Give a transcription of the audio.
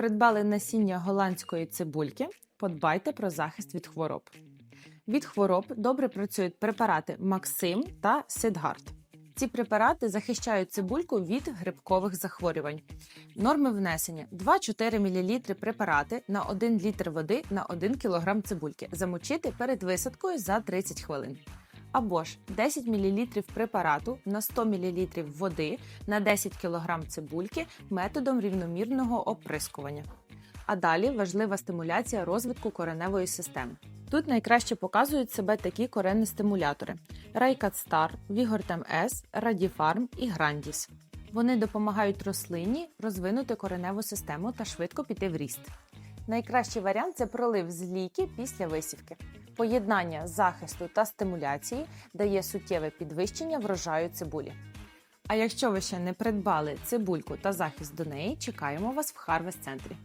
придбали насіння голландської цибульки, подбайте про захист від хвороб. Від хвороб добре працюють препарати Максим та Сидгард. Ці препарати захищають цибульку від грибкових захворювань. Норми внесення 2-4 мл препарати на 1 літр води на 1 кг цибульки. Замочити перед висадкою за 30 хвилин. Або ж 10 мл препарату на 100 мл води на 10 кг цибульки методом рівномірного оприскування. А далі важлива стимуляція розвитку кореневої системи. Тут найкраще показують себе такі коренні стимулятори: Raycat Star, Vigortem S, Radifarm і Grandis. Вони допомагають рослині розвинути кореневу систему та швидко піти в ріст. Найкращий варіант це пролив з ліки після висівки. Поєднання захисту та стимуляції дає суттєве підвищення врожаю цибулі. А якщо ви ще не придбали цибульку та захист до неї, чекаємо вас в Харвест центрі.